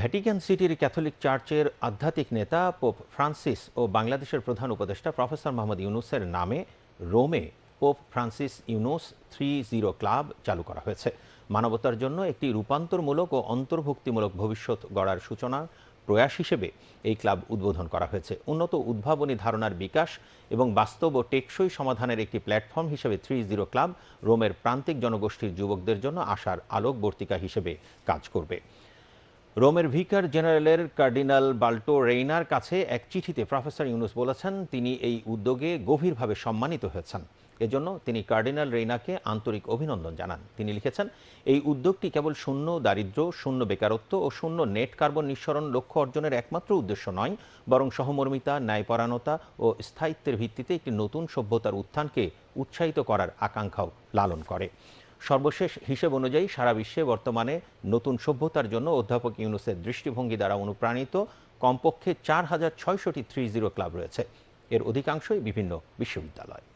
Vatican সিটির Catholic চার্চের আধ্যাত্মিক নেতা পোপ ফ্রান্সিস ও বাংলাদেশের প্রধান উপদেষ্টা প্রফেসর মোহাম্মদ ইউনুসের নামে রোমে Pope Francis Yunus three zero club চালু করা হয়েছে। মানবতার জন্য একটি রূপান্তরমূলক ও অন্তর্ভুক্তিমূলক ভবিষ্যৎ গড়ার সূচনা প্রয়াস হিসেবে এই ক্লাব উদ্বোধন করা হয়েছে। উন্নত উদ্ভাবনী ধারণার বিকাশ এবং বাস্তব ও টেকসই সমাধানের একটি প্ল্যাটফর্ম হিসেবে থ্রি জিরো ক্লাব রোমের প্রান্তিক জনগোষ্ঠীর যুবকদের জন্য আশার আলোকবর্তিকা হিসেবে কাজ করবে। রোমের ভিকার জেনারেলের কার্ডিনাল বাল্টো রেইনার কাছে এক চিঠিতে প্রফেসর ইউনুস বলেছেন, তিনি এই উদ্যোগে গভীরভাবে সম্মানিত হয়েছেন। এজন্য তিনি কার্ডিনাল রেইনাকে আন্তরিক অভিনন্দন জানান। তিনি লিখেছেন, এই উদ্যোগটি কেবল শূন্য দারিদ্র্য, শূন্য বেকারত্ব ও শূন্য নেট কার্বন নিঃসরণ লক্ষ্য অর্জনের একমাত্র উদ্দেশ্য নয়, বরং সহমর্মিতা, ন্যায়পরায়ণতা ও স্থায়িত্বের ভিত্তিতে একটি নতুন সভ্যতার উত্থানকে উৎসাহিত করার আকাঙ্ক্ষাও লালন করে। সর্বশেষ হিসেব অনুযায়ী সারা বিশ্বে বর্তমানে নতুন সভ্যতার জন্য অধ্যাপক ইউনুসের দৃষ্টিভঙ্গি দ্বারা অনুপ্রাণিত কমপক্ষে চার হাজার থ্রি জিরো ক্লাব রয়েছে। এর অধিকাংশই বিভিন্ন বিশ্ববিদ্যালয়।